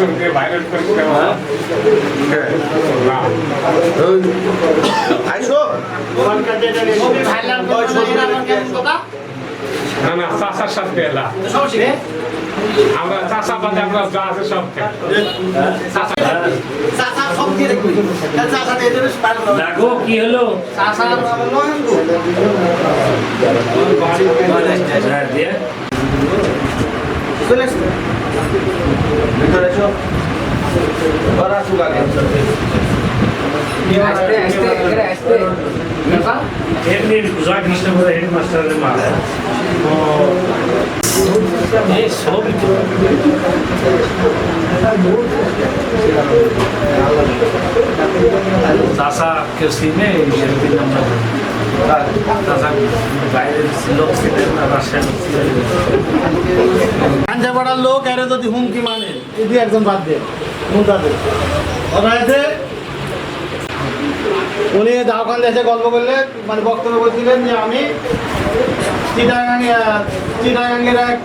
সঙ্গে ভাইরাল করতে হবে না না চাষার সাথে এলা আমরা চাষাবাদে আমরা যা আছে সব দেখো কি হলো? হ্যাঁ, দিয়ে ভিতরে এসো ওরা আসুক আগে এমনি জয়েন্ট মাস্টার বলে হেড মাস্টারের মা এই সবই তো চাষা কেউ চিনে সেরকম আমরা চাষা বাইরের লোক ছিলেন না রাশিয়ান লোক ছিলেন পাঞ্জাবাড়ার লোক এর যদি হুমকি মানে যদি একজন বাদ দিয়ে। উনি দাওখান দেশে গল্প করলে মানে বক্তব্য বলছিলেন যে আমি চিটাগাং চিটাগাঙ্গের এক